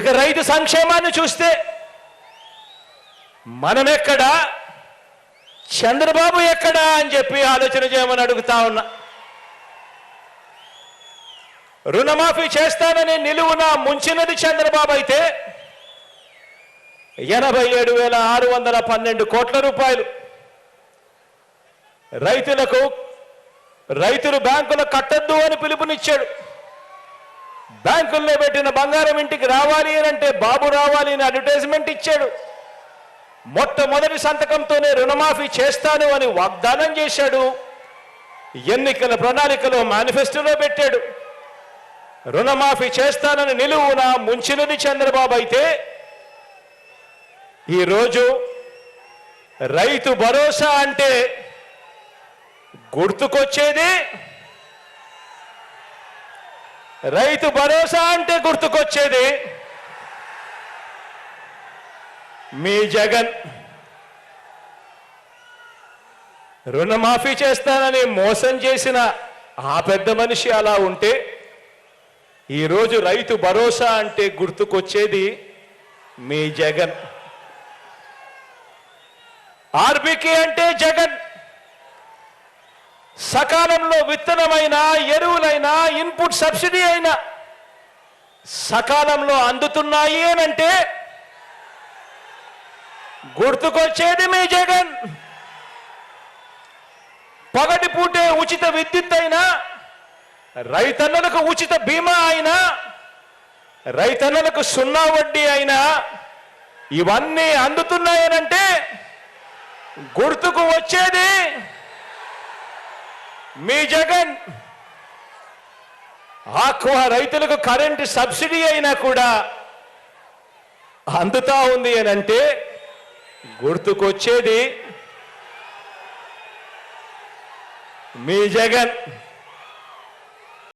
ఇక రైతు సంక్షేమాన్ని చూస్తే మనమెక్కడా? చంద్రబాబు ఎక్కడా అని చెప్పి ఆలోచన చేయమని అడుగుతా ఉన్నా. రుణమాఫీ చేస్తానని నిలువున ముంచినది చంద్రబాబు అయితే ఎనభై ఏడు వేల ఆరు వందల పన్నెండు కోట్ల రూపాయలు. రైతులకు రైతులు బ్యాంకులు కట్టద్దు అని పిలుపునిచ్చాడు. బ్యాంకుల్లో పెట్టిన బంగారం ఇంటికి రావాలి అని అంటే బాబు రావాలి అని అడ్వర్టైజ్మెంట్ ఇచ్చాడు. మొట్టమొదటి సంతకంతోనే రుణమాఫీ చేస్తాను అని వాగ్దానం చేశాడు. ఎన్నికల ప్రణాళికలో మేనిఫెస్టోలో పెట్టాడు. రుణమాఫీ చేస్తానని నిలువున ముంచినది చంద్రబాబు అయితే ఈరోజు రైతు భరోసా అంటే గుర్తుకొచ్చేది రైతు భరోసా అంటే గుర్తుకొచ్చేది. మీ జగన్ రుణమాఫీ చేస్తానని మోసం చేసిన ఆ పెద్ద మనిషి అలా ఉంటే ఈరోజు రైతు భరోసా అంటే గుర్తుకొచ్చేది మీ జగన్. ఆర్బికే అంటే జగన్. సకాలంలో విత్తనమైన ఎరువులైనా ఇన్పుట్ సబ్సిడీ అయినా సకాలంలో అందుతున్నాయి అనంటే గుర్తుకొచ్చేది మీ జగన్. పగటి పూటే ఉచిత విద్యుత్ అయినా రైతన్నలకు ఉచిత బీమా అయినా రైతన్నలకు సున్నా వడ్డీ అయినా ఇవన్నీ అందుతున్నాయనంటే గుర్తుకు వచ్చేది మీ జగన్ ఆక్వా రైతులకు కరెంటు సబ్సిడీ అయినా కూడా అందుతా ఉంది అని అంటే గుర్తుకొచ్చేది మీ జగన్.